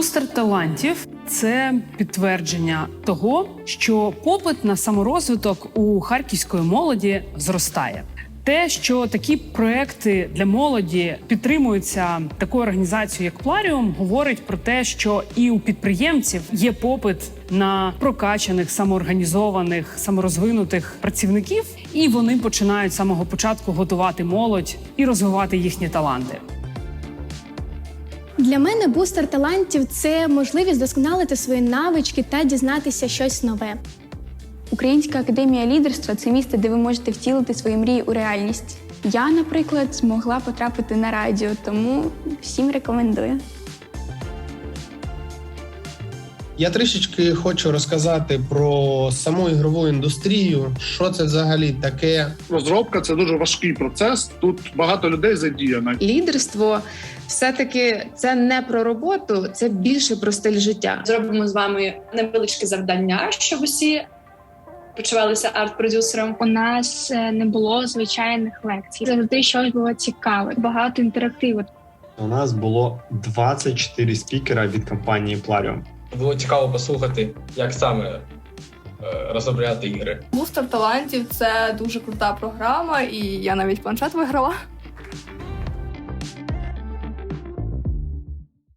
Бустер талантів це підтвердження того, що попит на саморозвиток у харківської молоді зростає. Те, що такі проекти для молоді підтримуються такою організацією, як Пларіум, говорить про те, що і у підприємців є попит на прокачаних, самоорганізованих, саморозвинутих працівників, і вони починають з самого початку готувати молодь і розвивати їхні таланти. Для мене бустер талантів це можливість досконалити свої навички та дізнатися щось нове. Українська академія лідерства це місце, де ви можете втілити свої мрії у реальність. Я, наприклад, змогла потрапити на радіо, тому всім рекомендую. Я трішечки хочу розказати про саму ігрову індустрію. Що це взагалі таке? Розробка це дуже важкий процес. Тут багато людей задіяно. лідерство все-таки це не про роботу, це більше про стиль життя. Зробимо з вами невеличке завдання, щоб усі почувалися арт-продюсером. У нас е, не було звичайних лекцій. Завжди щось було цікаве, багато інтерактиву. У нас було 24 спікера від компанії Plarium. Було цікаво послухати, як саме е, розробляти ігри. Бустер талантів це дуже крута програма, і я навіть планшет виграла.